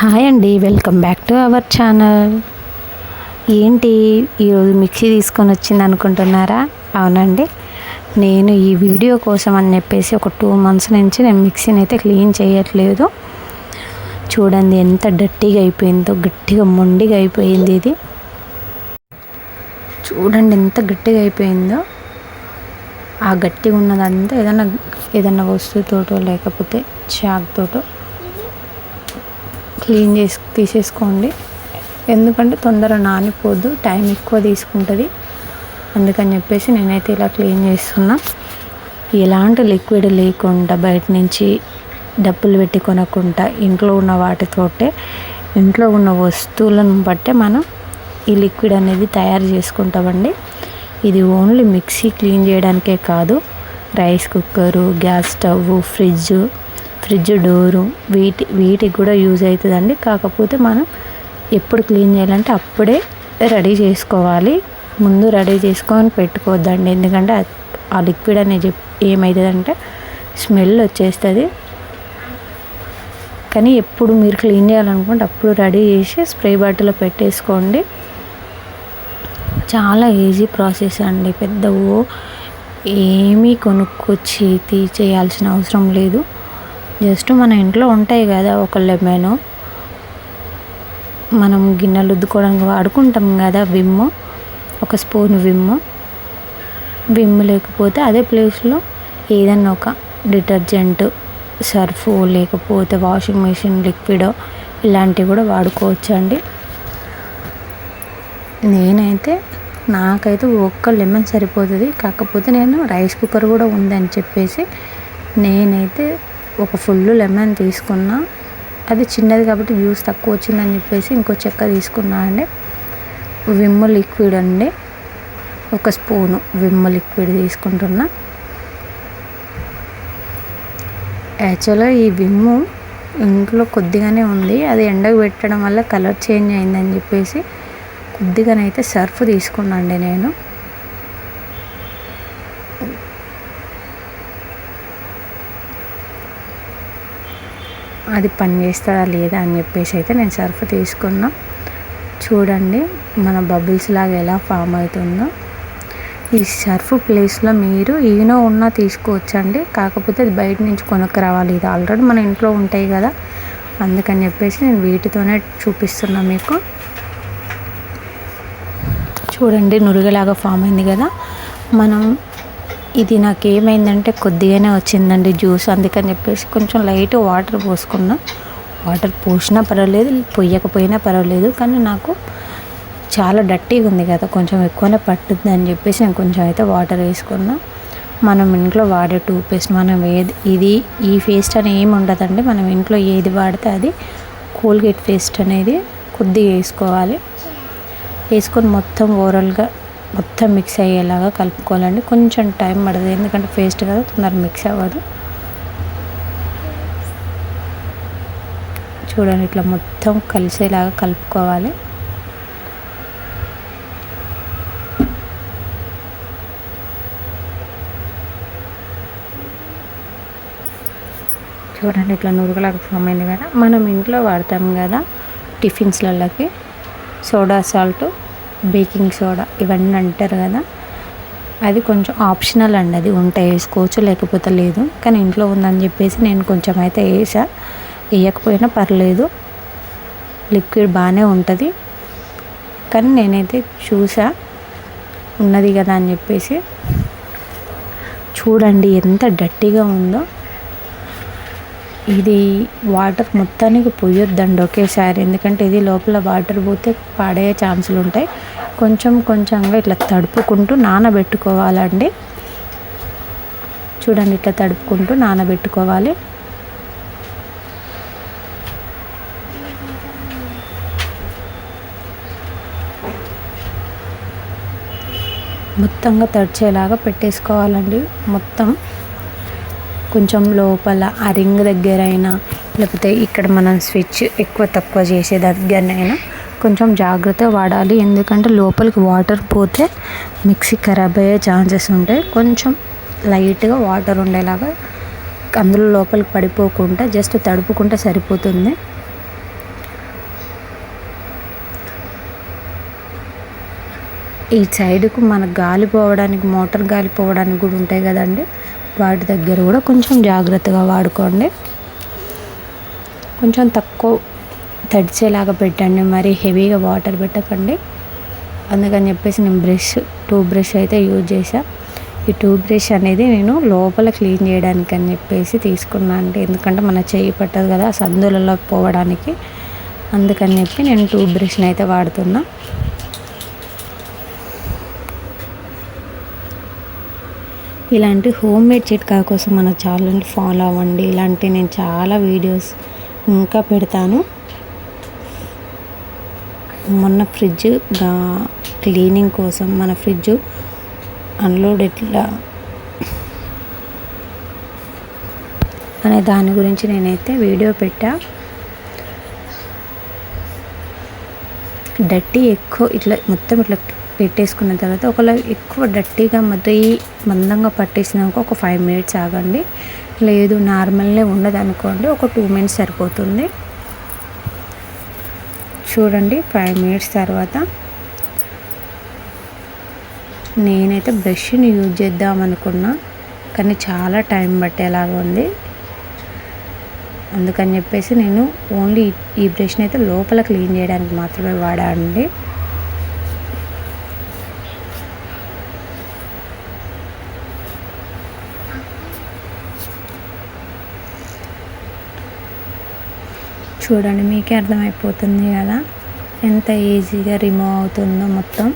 Hi అండి welcome back to our channel. ఏంటి ఈరోజు మిక్సీ తీసుకొని వచ్చింది అనుకుంటున్నారా? అవునండి. నేను ఈ వీడియో కోసం అని చెప్పేసి ఒక టూ మంత్స్ నుంచి నేను మిక్సీని అయితే క్లీన్ చేయట్లేదు. చూడండి ఎంత డట్టిగా అయిపోయిందో గట్టిగా మొండిగా అయిపోయింది ఇది. చూడండి ఎంత గట్టిగా అయిపోయిందో. ఆ గట్టిగా ఉన్నదంతా ఏదైనా ఏదైనా వస్తువుతోటో లేకపోతే చాక్తోటో క్లీన్ చేసి తీసేసుకోండి. ఎందుకంటే తొందర నానిపోద్దు టైం ఎక్కువ తీసుకుంటుంది. అందుకని చెప్పేసి నేనైతే ఇలా క్లీన్ చేస్తున్నా. ఎలాంటి లిక్విడ్ లేకుండా బయట నుంచి డబ్బులు పెట్టి కొనకుండా ఇంట్లో ఉన్న వాటితోటే ఇంట్లో ఉన్న వస్తువులను బట్టే మనం ఈ లిక్విడ్ అనేది తయారు చేసుకుంటామండి. ఇది ఓన్లీ మిక్సీ క్లీన్ చేయడానికే కాదు rice cooker gas stove fridge fridge door వీటి వీటికి కూడా యూజ్ అవుతుందండి. కాకపోతే మనం ఎప్పుడు క్లీన్ చేయాలంటే అప్పుడే రెడీ చేసుకోవాలి. ముందు రెడీ చేసుకొని పెట్టుకోవద్దండి. ఎందుకంటే ఆ లిక్విడ్ అనేది చెప్ ఏమవుతుందంటే స్మెల్ వచ్చేస్తుంది. కానీ ఎప్పుడు మీరు క్లీన్ చేయాలనుకుంటే అప్పుడు రెడీ చేసి స్ప్రే బాటిల్లో పెట్టేసుకోండి. చాలా ఈజీ ప్రాసెస్ అండి. పెద్ద ఏమీ కొనుక్కొచ్చి తీ చేయాల్సిన అవసరం లేదు. జస్ట్ మన ఇంట్లో ఉంటాయి కదా ఒక లెమన్. మనం గిన్నెలు ఉద్దుకోవడానికి వాడుకుంటాం కదా విమ్ ఒక స్పూన్ విమ్ విమ్ లేకపోతే అదే ప్లేస్లో ఏదన్నా ఒక డిటర్జెంట్ సర్ఫ్ లేకపోతే వాషింగ్ మెషిన్ లిక్విడ్ ఇలాంటివి కూడా వాడుకోవచ్చు అండి నేనైతే నాకైతే ఒక్క లెమన్ సరిపోతుంది. కాకపోతే నేను రైస్ కుక్కర్ కూడా ఉందని చెప్పేసి నేనైతే ఒక ఫుల్ లెమన్ తీసుకున్నా. అది చిన్నది కాబట్టి జ్యూస్ తక్కువ వచ్చిందని చెప్పేసి ఇంకో చెక్క తీసుకున్నా అండి. విమ్ లిక్విడ్ అండి. ఒక స్పూను విమ్ లిక్విడ్ తీసుకుంటున్నా. యాక్చువల్గా ఈ విమ్ము ఇంట్లో కొద్దిగానే ఉంది. అది ఎండకు పెట్టడం వల్ల కలర్ చేంజ్ అయిందని చెప్పేసి కొద్దిగానైతే సర్ఫ్ తీసుకున్నాండి నేను. అది పని చేస్తుందా లేదా అని చెప్పేసి అయితే నేను సర్ఫ్ తీసుకున్నా. చూడండి మన బబుల్స్ లాగా ఎలా ఫామ్ అవుతుందో. ఈ సర్ఫ్ ప్లేస్లో మీరు ఈనో ఉన్నా తీసుకోవచ్చండి. కాకపోతే అది బయట నుంచి కొనుక్కు రావాలి. ఇది ఆల్రెడీ మన ఇంట్లో ఉంటాయి కదా. అందుకని చెప్పేసి నేను వీటితోనే చూపిస్తున్నా మీకు. చూడండి నురుగలాగా ఫామ్ అయింది కదా. మనం ఇది నాకు ఏమైందంటే కొద్దిగానే వచ్చిందండి జ్యూస్. అందుకని చెప్పేసి కొంచెం లైట్ వాటర్ పోసుకున్నా. వాటర్ పోసినా పర్వాలేదు పొయ్యకపోయినా పర్వాలేదు. కానీ నాకు చాలా డట్టీగా ఉంది కదా కొంచెం ఎక్కువనే పట్టుద్ది అని చెప్పేసి నేను కొంచెం అయితే వాటర్ వేసుకున్నా. మనం ఇంట్లో వాడే టూత్పేస్ట్ మనం ఏది ఇది ఈ పేస్ట్ అని ఏమి ఉండదండి. మనం ఇంట్లో ఏది వాడితే అది కోల్గేట్ పేస్ట్ అనేది కొద్దిగా వేసుకోవాలి. వేసుకొని మొత్తం ఓవరాల్గా మొత్తం మిక్స్ అయ్యేలాగా కలుపుకోవాలండి. కొంచెం టైం పడదు. ఎందుకంటే పేస్ట్ కదా తొందర మిక్స్ అవ్వదు. చూడండి ఇట్లా మొత్తం కలిసేలాగా కలుపుకోవాలి. చూడండి ఇట్లా నురుగులాగా ఫామ్ అయింది కదా. మనం ఇంట్లో వాడతాం కదా టిఫిన్స్లలోకి సోడా సాల్ట్ బేకింగ్ సోడా ఇవన్నీ అంటారు కదా. అది కొంచెం ఆప్షనల్ అండి. అది ఉంటే వేసుకోవచ్చు లేకపోతే లేదు. కానీ ఇంట్లో ఉందని చెప్పేసి నేను కొంచెం అయితే వేసా. వేయకపోయినా పర్లేదు. లిక్విడ్ బాగానే ఉంటుంది. కానీ నేనైతే చూసా. ఉన్నది కదా అని చెప్పేసి. చూడండి ఎంత డట్టిగా ఉందో. ఇది వాటర్ మొత్తానికి పోయొద్దండి ఒకేసారి. ఎందుకంటే ఇది లోపల వాటర్ పోతే పాడయ్యే ఛాన్సులు ఉంటాయి. కొంచెం కొంచెంగా ఇట్లా తడుపుకుంటూ నానబెట్టుకోవాలండి. చూడండి ఇట్లా తడుపుకుంటూ నానబెట్టుకోవాలి. మొత్తంగా తడిచేలాగా పెట్టేసుకోవాలండి. మొత్తం కొంచెం లోపల ఆ రింగ్ దగ్గరైనా లేకపోతే ఇక్కడ మనం స్విచ్ ఎక్కువ తక్కువ చేసే దగ్గరనైనా కొంచెం జాగ్రత్త వాడాలి. ఎందుకంటే లోపలికి వాటర్ పోతే మిక్సీ ఖరాబ్ అయ్యే ఛాన్సెస్ ఉంటాయి. కొంచెం లైట్గా వాటర్ ఉండేలాగా అందులో లోపలికి పడిపోకుండా జస్ట్ తడుపుకుంటే సరిపోతుంది. ఈ సైడ్కు మనకు గాలి పోవడానికి మోటార్ గాలి పోవడానికి కూడా ఉంటాయి కదండి. వాటి దగ్గర కూడా కొంచెం జాగ్రత్తగా వాడుకోండి. కొంచెం తక్కువ తడిచేలాగా పెట్టండి. మరి హెవీగా వాటర్ పెట్టకండి. అందుకని చెప్పేసి నేను బ్రష్ టూ బ్రష్ అయితే యూజ్ చేశాను ఈ టూ బ్రష్ అనేది నేను లోపల క్లీన్ చేయడానికి అని చెప్పేసి తీసుకున్నాను అంటే ఎందుకంటే మన చేయి పట్టదు కదా సందులలో పోవడానికి. అందుకని చెప్పి నేను టూ బ్రష్ని అయితే వాడుతున్నా. ఇలాంటి హోమ్ మేడ్ చిట్కా కోసం మన ఛానల్ని ఫాలో అవ్వండి. ఇలాంటి నేను చాలా వీడియోస్ ఇంకా పెడతాను. మొన్న ఫ్రిడ్జ్ క్లీనింగ్ కోసం మన ఫ్రిడ్జ్ అన్లోడ్ ఎట్లా అనే దాని గురించి నేనైతే వీడియో పెట్టా. డట్టి ఎక్కువ ఇట్లా మొత్తం ఇట్లా పెట్టేసుకున్న తర్వాత ఒకవేళ ఎక్కువ డట్టీగా మరీ మందంగా పట్టేసినాక ఒక ఫైవ్ మినిట్స్ ఆగండి. లేదు నార్మల్నే ఉండదు అనుకోండి ఒక టూ మినిట్స్ సరిపోతుంది. చూడండి ఫైవ్ మినిట్స్ తర్వాత నేనైతే బ్రష్ని యూజ్ చేద్దాం అనుకున్నా కానీ చాలా టైం పట్టేలాగా ఉంది. అందుకని చెప్పేసి నేను ఓన్లీ ఈ బ్రష్ని అయితే లోపల క్లీన్ చేయడానికి మాత్రమే వాడానండి. చూడండి మీకే అర్థమైపోతుంది కదా? ఎంత ఈజీగా రిమూవ్ అవుతుందో మొత్తం.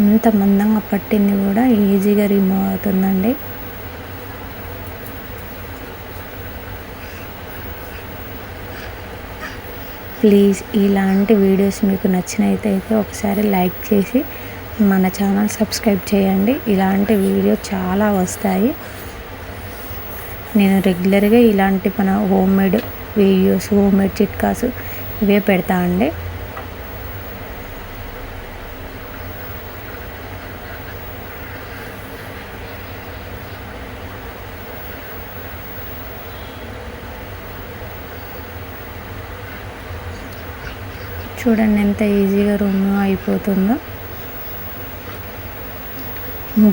ఎంత మందంగా పట్టింది కూడా ఈజీగా రిమూవ్ అవుతుందండి. ప్లీజ్ ఇలాంటి వీడియోస్ మీకు నచ్చినైతే ఒకసారి లైక్ చేసి మన ఛానల్ సబ్స్క్రైబ్ చేయండి. ఇలాంటి వీడియో చాలా వస్తాయి. నేను రెగ్యులర్గా ఇలాంటి మన home made videos home made చిట్కాస్ ఇవే పెడతా అండి చూడండి ఎంత ఈజీగా రూమ్ అయిపోతుందో.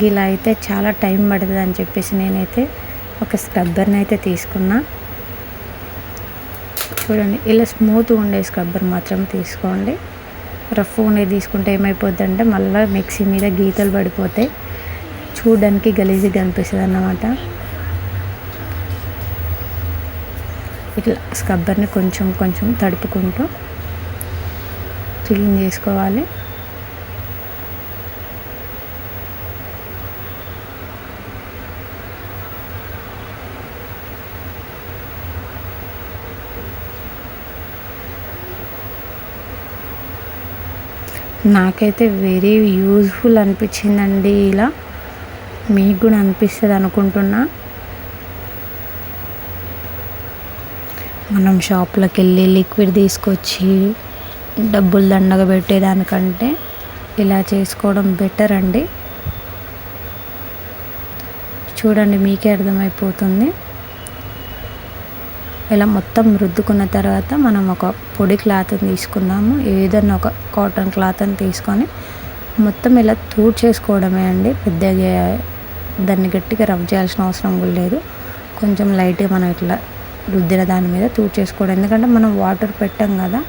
ఇలా అయితే చాలా టైం పడుతుంది అని చెప్పేసి నేనైతే ఒక స్క్రబ్బర్ని అయితే తీసుకున్నా. చూడండి. ఇలా స్మూత్ ఉండే స్క్రబ్బర్ మాత్రం తీసుకోండి. రఫ్ ఉండేది తీసుకుంటే ఏమైపోద్దంటే మళ్ళీ మిక్సీ మీద గీతలు పడిపోతాయి. చూడడానికి గలీజ్గా అనిపిస్తుంది అన్నమాట ఇట్లా స్క్రబ్బర్ని కొంచెం కొంచెం తడుపుకుంటూ క్లీన్ చేసుకోవాలి. నాకైతే వెరీ యూజ్ఫుల్ అనిపించిందండి ఇలా. మీకు కూడా అనిపిస్తుంది అనుకుంటున్నా. మనం షాప్లోకి వెళ్ళి లిక్విడ్ తీసుకొచ్చి డబ్బులు దండగా పెట్టేదానికంటే ఇలా చేసుకోవడం బెటర్ అండి. చూడండి మీకే అర్థమైపోతుంది. ఇలా మొత్తం రుద్దుకున్న తర్వాత మనం ఒక పొడి క్లాత్ని తీసుకుందాము. ఏదన్నా ఒక కాటన్ క్లాత్ని తీసుకొని మొత్తం ఇలా తూడ్ చేసుకోవడమే అండి. పెద్దగా దాన్ని గట్టిగా రబ్ చేయాల్సిన అవసరం కూడా లేదు. కొంచెం లైట్గా మనం ఇట్లా రుద్దిన దాని మీద తూడ్ చేసుకోవడం. ఎందుకంటే మనం వాటర్ పెట్టాం కదా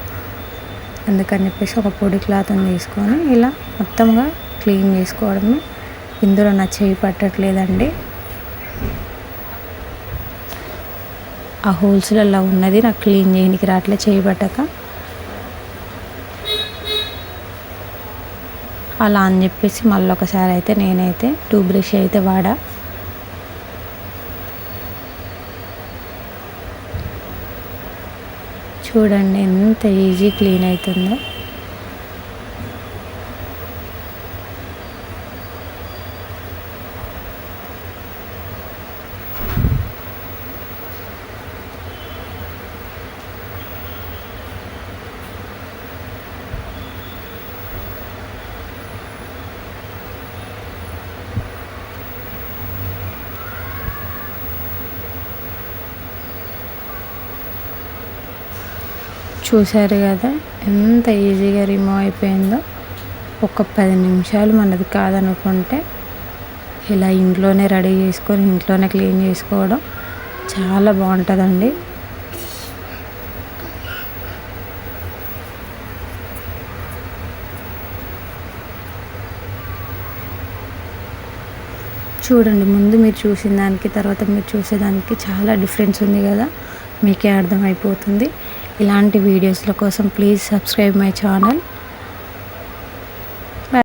అందుకని చెప్పేసి ఒక పొడి క్లాత్ని తీసుకొని ఇలా మొత్తంగా క్లీన్ చేసుకోవడమే. ఇందులో నా చేయి పట్టట్లేదండి. ఆ హోల్స్లలో ఉన్నది. నాకు క్లీన్ చేయడానికి రావట్లే చేయబట్టక అలా అని చెప్పేసి మళ్ళీ ఒకసారి అయితే నేనైతే టూ బ్రష్ అయితే వాడా. చూడండి ఎంత ఈజీ క్లీన్ అవుతుందో. చూశారు కదా ఎంత ఈజీగా రిమూవ్ అయిపోయిందో. ఒక పది నిమిషాలు మనది కాదనుకుంటే ఇలా ఇంట్లోనే రెడీ చేసుకొని ఇంట్లోనే క్లీన్ చేసుకోవడం చాలా బాగుంటుందండి. చూడండి ముందు మీరు చూసిన దానికి తర్వాత మీరు చూసేదానికి చాలా డిఫరెన్స్ ఉంది కదా. మీకే అర్థమైపోతుంది. ఇలాంటి వీడియోస్ల కోసం ప్లీజ్ సబ్స్క్రైబ్ మై ఛానల్